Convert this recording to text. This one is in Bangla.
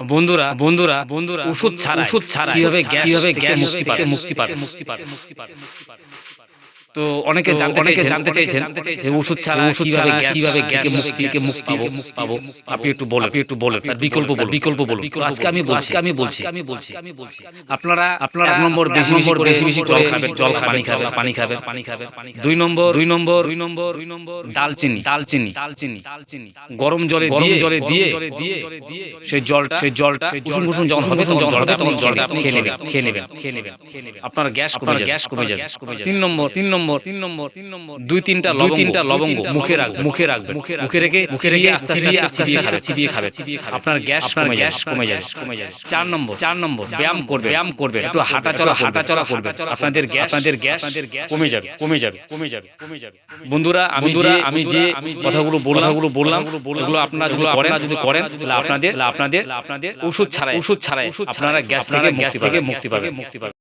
বন্ধুরা বন্ধুরা বন্ধুরা ওষুধ ছাড়া ওষুধ ছাড়া কীভাবে গ্যাস কীভাবে গ্যাস মুক্তি পাবে? মুক্তি পাবে মুক্তি পাবে মুক্তি পাবে। তো অনেকে জানতে অনেকে জানতে চাইছেন যে ওষুধ ছাড়া ওষুধ ছাড়া কীভাবে মুক্তি থেকে মুক্তি পাবো। আপনি একটু বলেন আপনি একটু বলেন তার বিকল্প বিকল্প বলুন। আজকে আমি বলছি আমি বলছি। আমি বলছি। আমি বলছি। আপনারা আপনারা এক নম্বর বেশি বেশি বেশি বেশি জল খাবেন জল পানি খাবেন পানি খাবেন পানি খাবেন দুই নম্বর দুই নম্বর দুই নম্বর দুই নম্বর দালচিনি দালচিনি দালচিনি দালচিনি গরম জলে দিয়ে জলে দিয়ে সেই জলটা সেই জলটা কুসুম কুসুম যখন হবে তখন জলটা তখন জলটা আপনি খেয়ে নেবেন খেয়ে নেবেন খেয়ে নেবেন আপনার গ্যাস কমে যাবে গ্যাস কমে যাবে তিন নম্বর তিন নম্বর তিন নম্বর তিন নম্বর দুই তিনটা দুই তিনটা লবঙ্গ মুখে রাখবেন মুখে রাখবেন মুখে মুখে রেখে মুখে রেখে আস্তে আস্তে আস্তে আস্তে চিবিয়ে খাবে। আপনার গ্যাস আপনার গ্যাস কমে যাবে। কমে যাবে। চার নম্বর চার নম্বর ব্যায়াম করবে ব্যায়াম করবে একটু হাঁটা চলা হাঁটা চলা করবে আপনাদের গ্যাস আপনাদের গ্যাস কমে যাবে কমে যাবে কমে যাবে কমে যাবে বন্ধুরা আমি যে আমি যে কথাগুলো বললাম কথাগুলো বললাম এগুলো আপনারা যদি করেন যদি করেন তাহলে আপনাদের আপনাদের আপনাদের ওষুধ ছাড়াই ওষুধ ছাড়াই আপনারা গ্যাস থেকে গ্যাস থেকে মুক্তি পাবেন। মুক্তি পাবেন।